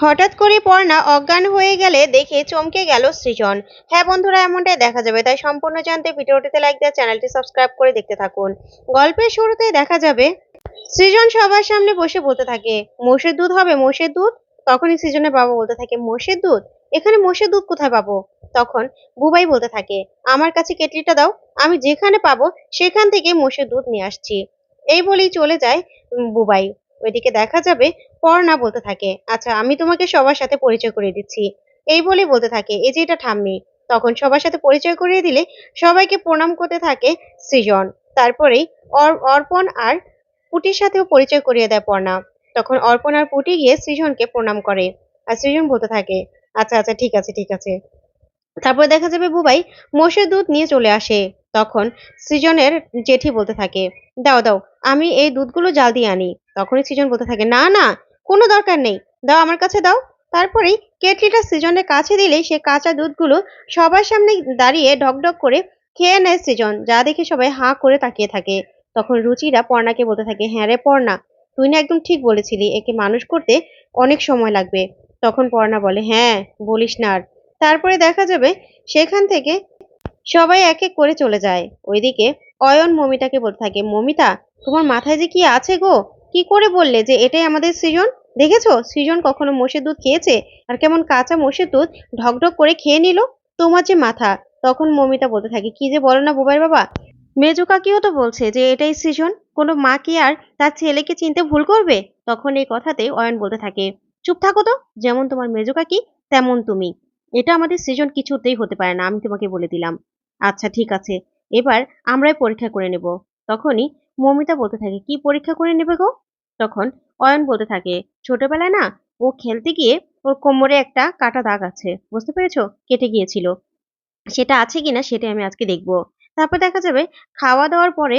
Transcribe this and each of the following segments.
হঠাৎ করে পর্ণা অজ্ঞান হয়ে গেলে দেখে চমকে গেল সৃজন। হ্যাঁ বন্ধুরা, এমনটাই দেখা যাবে। তাই সম্পূর্ণ জানতে ভিডিওটিতে লাইক দিয়ে চ্যানেলটি সাবস্ক্রাইব করে দেখতে থাকুন। গল্পের শুরুতে দেখা যাবে, সৃজন সবার সামনে বসে বলতে থাকে, মোষের দুধ হবে, মোষের দুধ? তখনই সৃজনের বাবা বলতে থাকে, মোষের দুধ? এখানে মোষের দুধ কোথায় পাবো? তখন বুবাই বলতে থাকে, আমার কাছে কেটলিটা দাও, আমি যেখানে পাবো সেখান থেকে মোষের দুধ নিয়ে আসছি। এই বলেই চলে যায় বুবাই। ওইদিকে দেখা যাবে পর্ণা বলতে থাকে আচ্ছা আমি তোমাকে সবার সাথে পরিচয় করিয়ে দিচ্ছি। এই বলেই বলতে থাকে, এই যে এটা ঠাম্মি। তখন সবার সাথে পরিচয় করিয়ে দিলে সবাইকে প্রণাম করতে থাকে সৃজন। তারপরেই অর- অর্পণ আর পুটির সাথেও পরিচয় করিয়ে দেয় পর্ণা। তখন অর্পণ আর পুটি গিয়ে সৃজনকে প্রণাম করে আর সৃজন বলতে থাকে আচ্ছা আচ্ছা ঠিক আছে ঠিক আছে। তারপর দেখা যাবে বুবাই মোষের দুধ নিয়ে চলে আসে। তখন সৃজনের জেঠি বলতে থাকে, দাও দাও, আমি এই দুধগুলো জাল দিয়ে আনি। তখনই সৃজন বলতে থাকে, না না কোনো দরকার নেই। দাও আমার কাছে দাও। তারপরেই কেটলিটা সৃজনের কাছে দিলে সে কাঁচা দুধগুলো সবার সামনে দাঁড়িয়ে ঢকঢক করে খেয়ে নেয় সৃজন। যা দেখে সবাই হাঁ করে তাকিয়ে থাকে। তখন রুচিরা পর্ণাকে বলতে থাকে হ্যাঁ রে পর্ণা, তুই না একদম ঠিক বলেছিলি, একে মানুষ করতে অনেক সময় লাগবে। তখন পর্ণা বলে হ্যাঁ বলিস না আর। তারপরে দেখা যাবে সেখান থেকে সবাই এক এক করে চলে যায়। ওইদিকে অয়ন মমিতাকে বলতে থাকে, মমিতা, তোমার মাথায় যে কি আছে গো? কি করে বললে যে এটাই আমাদের সৃজন? দেখেছ? সৃজন কখনো মোষের দুধ খেয়েছে? আর কেমন কাঁচা মোষের দুধ ঢকঢক করে খেয়ে নিল? তোমার যে মাথা, তখন মমিতা বলতে থাকে, কি যে বলো না বুবাই বাবা? মেজু কাকিও তো বলছে যে, এটাই সৃজন, কোনো মা কি আর তার ছেলেকে চিনতে ভুল করবে? তখন এই কথাতে অয়ন বলতে থাকে, চুপ থাকো তো, যেমন তোমার মেজু কাকি, তেমন তুমি। এটা আমাদের সৃজন কিছুতেই হতে পারে না, আমি তোমাকে বলে দিলাম। আচ্ছা ঠিক আছে, এবার আমরাই পরীক্ষা করে নেব। তখনই মমিতা বলতে থাকে, কি পরীক্ষা করে নেবে গো? তখন অয়ন বলতে থাকে, ছোটবেলায় না, ও খেলতে গিয়ে ওর কোমরে একটা কাটা দাগ আছে, বুঝতে পেরেছ? কেটে গিয়েছিল। সেটা আছে কিনা সেটা আমি আজকে দেখব। তারপর দেখা যাবে, খাওয়া দাওয়ার পরে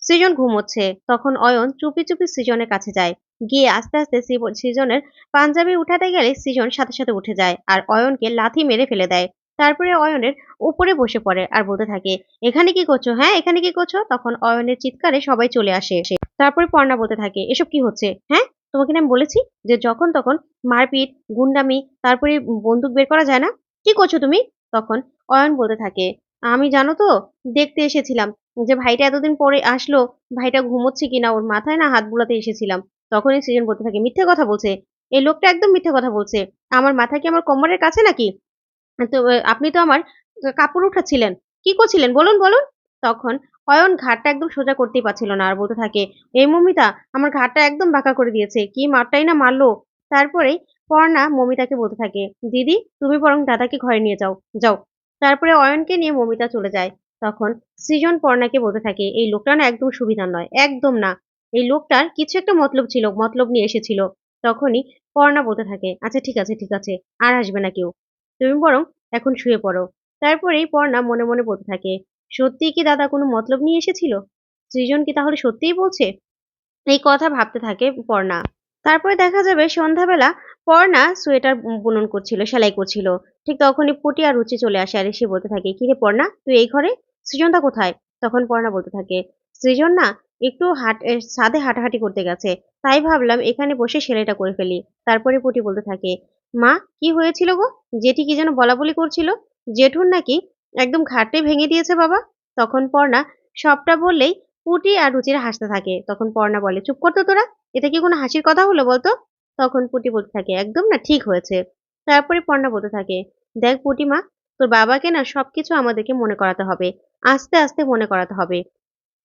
সৃজন ঘুমোচ্ছে। তখন অয়ন চুপি চুপি সৃজনের কাছে যায়। গিয়ে আস্তে আস্তে সৃজনের পাঞ্জাবি উঠাতে গেলে সৃজন সাথে সাথে উঠে যায় আর অয়নকে লাথি মেরে ফেলে দেয়। তারপরে অয়নের উপরে বসে পড়ে আর বলতে থাকে, এখানে কি করছ? হ্যাঁ এখানে কি করছ? তখন অয়নের চিৎকারে সবাই চলে আসে তারপরে পর্ণা বলতে থাকে, এসব কি হচ্ছে? হ্যাঁ তোমাকে আমি বলেছি যে যখন তখন মারপিট, গুন্ডামি, তারপরে বন্দুক বের করা যায় না? কি করছ তুমি? তখন অয়ন বলতে থাকে, আমি জানো তো, দেখতে এসেছিলাম যে ভাইটা এতদিন পরে আসলো, ভাইটা ঘুমোচ্ছে কিনা, ওর মাথায় না হাত বুলাতে এসেছিলাম। তখনই সৃজন বলতে থাকে, মিথ্যে কথা বলছে। এই লোকটা একদম মিথ্যে কথা বলছে। আমার মাথা কি আমার কোমরের কাছে নাকি? তো আপনি তো আমার কাপড় উঠাচ্ছিলেন। কি করছিলেন? বলুন বলুন। তখন অয়ন ঘাটটা একদম সোজা করতেই পারছিল না আর বলতে থাকে, এই মমিতা, আমার ঘাটটা একদম বাঁকা করে দিয়েছে। কি মারটাই না মারলো? তারপরে পর্ণা মমিতাকে বলতে থাকে, দিদি, তুমি বরং দাদাকে ঘরে নিয়ে যাও যাও। তারপরে অয়নকে নিয়ে মমিতা চলে যায়। তখন সৃজন পর্ণাকে বলতে থাকে, এই লোকটা না একদম সুবিধা নয়, একদম না। এই লোকটার কিছু একটা মতলব ছিল, মতলব নিয়ে এসেছিল। তখনই পর্ণা বলতে থাকে আচ্ছা ঠিক আছে ঠিক আছে, আর আসবে না কেউ। তুমি বরং এখন শুয়ে পড়ো। তারপরেই পর্ণা মনে মনে বলতে থাকে, সত্যিই কি দাদা কোনো মতলব নিয়ে এসেছিল? সৃজন কি তাহলে সত্যিই বলছে? এই কথা ভাবতে থাকে পর্ণা। তারপরে দেখা যাবে সন্ধ্যাবেলা পর্ণা সোয়েটার বুনন করছিল, সেলাই করছিল। ঠিক তখনই পুটি আর রুচি চলে আসে আর এসে বলতে থাকে কি রে পর্ণা, তুই এই ঘরে? সৃজনটা কোথায়? তখন পর্ণা বলতে থাকে, সৃজন না একটু হাট ছাদে হাঁটাহাঁটি করতে গেছে। তাই ভাবলাম এখানে বসে সেলাইটা করে ফেলি। তারপরে পুটি বলতে থাকে মা, কি হয়েছিল গো? জেঠি কি যেন বলা বলি করছিল? জেঠুর নাকি একদম ঘাটে ভেঙে দিয়েছে বাবা। তখন পর্ণা সবটা বললেই পুটি আর রুচিরা হাসতে থাকে। তখন পর্ণা বলে, চুপ করতো তোরা এটা কি কোনো হাসির কথা হলো বলতো? তখন পুটি বলতে থাকে, একদম না, ঠিক হয়েছে। তারপরে পর্ণা বলতে থাকে, দেখ পুটি মা, তোর বাবাকে না সবকিছু আমাদেরকে মনে করাতে হবে। আস্তে আস্তে মনে করাতে হবে।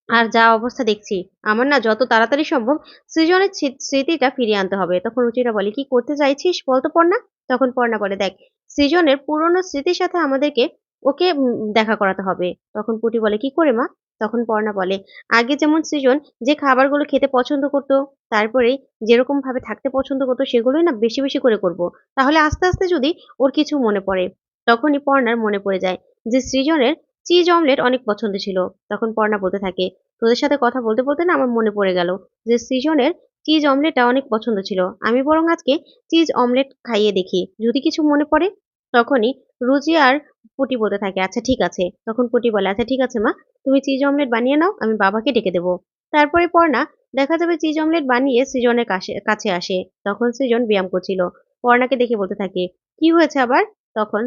আর যা অবস্থা দেখছি, আমার না যত তাড়াতাড়ি সম্ভব সৃজনের স্মৃতিটা ফিরিয়ে আনতে হবে। তখন রুচিরা বলে, কি করতে চাইছিস বলতো পর্ণা? তখন পর্ণা বলে, দেখ, সৃজনের পুরনো স্মৃতির সাথে আমাদেরকে ওকে দেখা করাতে হবে। তখন পুটি বলে, কি করে মা? তখন পর্ণা বলে, আগে যেমন সৃজন যে খাবারগুলো খেতে পছন্দ করতো, তারপরে যেরকম ভাবে থাকতে পছন্দ করতো, সেগুলোই না বেশি বেশি করে করব। তাহলে আস্তে আস্তে যদি ওর কিছু মনে পড়ে, তখনই পর্ণার মনে পড়ে যায় যে সৃজনের চিজ অমলেট অনেক পছন্দ ছিল। তখন পর্ণা বলতে থাকে, তোদের সাথে কথা বলতে বলতে না আমার মনে পড়ে গেল যে সৃজনের চিজ অমলেটটা অনেক পছন্দ ছিল। আমি বরং আজকে চিজ অমলেট খাইয়ে দেখি। যদি কিছু মনে পড়ে, তখনই রুজি আর পুটি বলতে থাকে আচ্ছা ঠিক আছে। তখন পুটি বলে আচ্ছা ঠিক আছে মা, তুমি চিজ অমলেট বানিয়ে নাও, আমি বাবাকে ডেকে দেবো। তারপরে পর্ণা দেখা যাবে চিজ অমলেট বানিয়ে সৃজনের কাছে কাছে আসে। তখন সৃজন ব্যায়াম করছিল। পর্ণাকে দেখে বলতে থাকে, কি হয়েছে আবার? তখন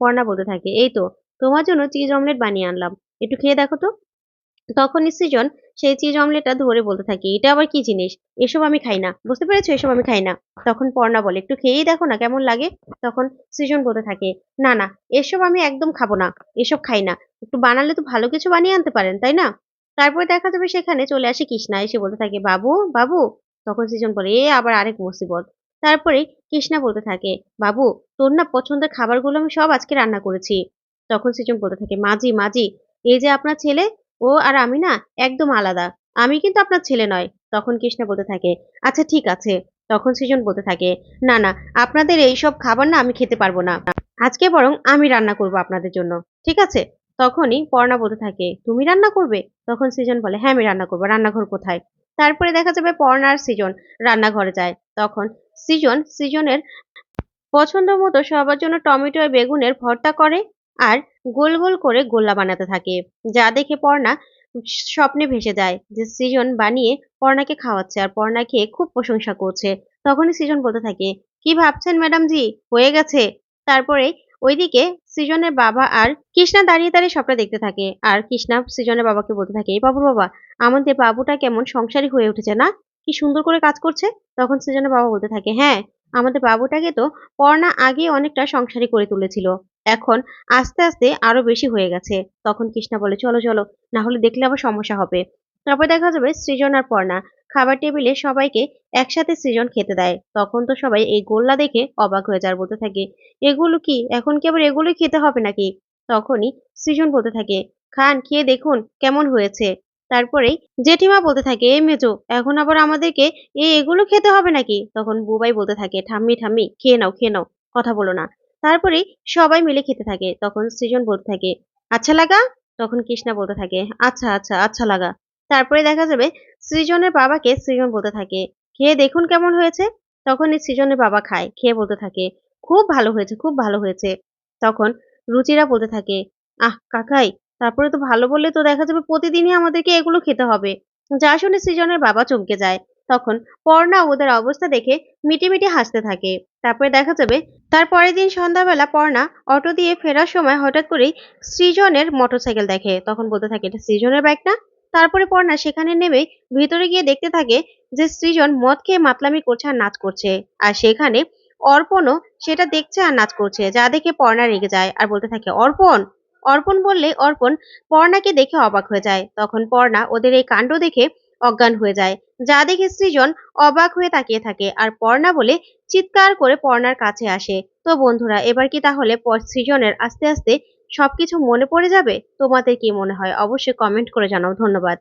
পর্ণা বলতে থাকে, এই তো তোমার জন্য চিজ অমলেট বানিয়ে আনলাম। একটু খেয়ে দেখো তো। তখন সৃজন সেই চিজ অমলেটটা ধরে বলতে থাকে, এটা আবার কি জিনিস? এসব আমি খাই না। বুঝতে পেরেছ? এসব আমি খাই না। তখন পর্ণা বলে, একটু খেয়েই দেখো না কেমন লাগে? তখন সৃজন বলতে থাকে, না না, এসব আমি একদম খাব না, এসব খাই না। একটু বানালে তো ভালো কিছু বানিয়ে আনতে পারেন, তাই না? তারপরে দেখা যাবে সেখানে চলে আসে কৃষ্ণা, এসে বলতে থাকে, বাবু বাবু। তখন সৃজন বলে, এ, আবার আরেক মুসিবত। তারপরে কৃষ্ণা বলতে থাকে, বাবু, তোর না পছন্দের খাবারগুলো আমি সব আজকে রান্না করেছি। তখন সৃজন বলতে থাকে, মাঝি মাজি এই যে আপনার ছেলে, ও আর আমি না একদম আলাদা, আমি কিন্তু আপনার ছেলে নয়। তখন কৃষ্ণা বলতে থাকে আচ্ছা ঠিক আছে। তখন সৃজন বলতে থাকে, না না, আপনাদের এই সব খাবার না আমি খেতে পারব না। আজকে বরং আমি রান্না করব আপনাদের জন্য, ঠিক আছে? তখনই পর্ণা বলতে থাকে, তুমি রান্না করবে? তখন সৃজন বলে হ্যাঁ আমি রান্না করব, রান্নাঘর কোথায়? তারপরে দেখা যাবে পর্ণা আর সৃজন রান্নাঘরে যায়। তখন সৃজন, সৃজনের পছন্দ মতো সবার জন্য টমেটো আর বেগুনের ভর্তা করে আর গোল গোল করে গোল্লা বানাতে থাকে। যা দেখে পর্ণা স্বপ্নে ভেসে যায় যে সৃজন বানিয়ে পর্ণাকে খাওয়াচ্ছে আর পর্ণা খেয়ে খুব প্রশংসা করছে। তখনই সৃজন বলতে থাকে, কি ভাবছেন ম্যাডাম জি? হয়ে গেছে? তারপরে ওইদিকে সৃজনের বাবা আর কৃষ্ণা দাঁড়িয়ে দাঁড়িয়ে সবটা দেখতে থাকে। আর কৃষ্ণা সৃজনের বাবাকে বলতে থাকে, এই বাবুর বাবা, আমাদের বাবুটা কেমন সংসারী হয়ে উঠেছে না? কি সুন্দর করে কাজ করছে? তখন সৃজনের বাবা বলতে থাকে হ্যাঁ আমাদের বাবুটাকে তো পর্ণা আগে অনেকটা সংসারী করে তুলেছিল। এখন আস্তে আস্তে আরও বেশি হয়ে গেছে। তখন কৃষ্ণা বলে, চলো চলো, না হলে দেখলে আবার সমস্যা হবে। তারপর দেখা যাবে সৃজন আর পর্ণা খাবার টেবিলে সবাইকে একসাথে সৃজন খেতে দেয়। তখন তো সবাই এই গোল্লা দেখে অবাক হয়ে যার বলতে থাকে, এগুলো কি? এখন কি আবার এগুলোই খেতে হবে নাকি? তখনই সৃজন বলতে থাকে, খান, খেয়ে দেখুন কেমন হয়েছে। তারপরেই জেঠিমা বলতে থাকে এ মেজো, এখন আবার আমাদেরকে এই এগুলো খেতে হবে নাকি? তখন বুবাই বলতে থাকে, ঠাম্মি ঠাম্মি, খেয়ে নাও খেয়ে নাও, কথা বলো না। তারপরে সবাই মিলে খেতে থাকে। তখন সৃজন বলতে থাকে আচ্ছা লাগা? তখন কৃষ্ণা বলতে থাকে আচ্ছা আচ্ছা আচ্ছা লাগা। তারপরে দেখা যাবে সৃজনের বাবাকে সৃজন বলতে থাকে, খেয়ে দেখুন কেমন হয়েছে? তখন এই সৃজনের বাবা খায়, খেয়ে বলতে থাকে, খুব ভালো হয়েছে, খুব ভালো হয়েছে। তখন রুচিরা বলতে থাকে, আহ, কাকাই তারপরে তো ভালো বললে তো দেখা যাবে প্রতিদিনই আমাদেরকে এগুলো খেতে হবে। যা শুনে সৃজনের বাবা চমকে যায়। তখন পর্ণা ওদের অবস্থা দেখে মিটি মিটি হাসতে থাকে। তারপরে দেখা যাবে তার পরের দিন সন্ধ্যাবেলা পর্ণা অটো দিয়ে ফেরার সময় হঠাৎ করেই সৃজনের মোটরসাইকেল দেখে। তখন বলতে থাকে, এটা সৃজনের বাইক না? তারপরে পর্ণা সেখানে নেমে ভিতরে গিয়ে দেখতে থাকে যে সৃজন মদ খেয়ে মাতলামি করছে আর নাচ করছে। আর সেখানে অর্পণও সেটা দেখছে আর নাচ করছে, যা দেখে পর্ণা রেগে যায়। আর বলতে থাকে, অর্পণ অর্পণ বললে, অর্পণ, পর্ণাকে দেখে অবাক হয়ে যায়। তখন পর্ণা ওদের এই কাণ্ড দেখে অজ্ঞান হয়ে যায়। যা দেখে সৃজন অবাক হয়ে তাকিয়ে থাকে আর পর্ণা বলে, চিৎকার করে পর্ণার কাছে আসে। তো বন্ধুরা, এবার কি তাহলে সৃজনের আস্তে আস্তে সবকিছু মনে পড়ে যাবে? তোমাদের কি মনে হয়? অবশ্যই কমেন্ট করে জানাও। ধন্যবাদ।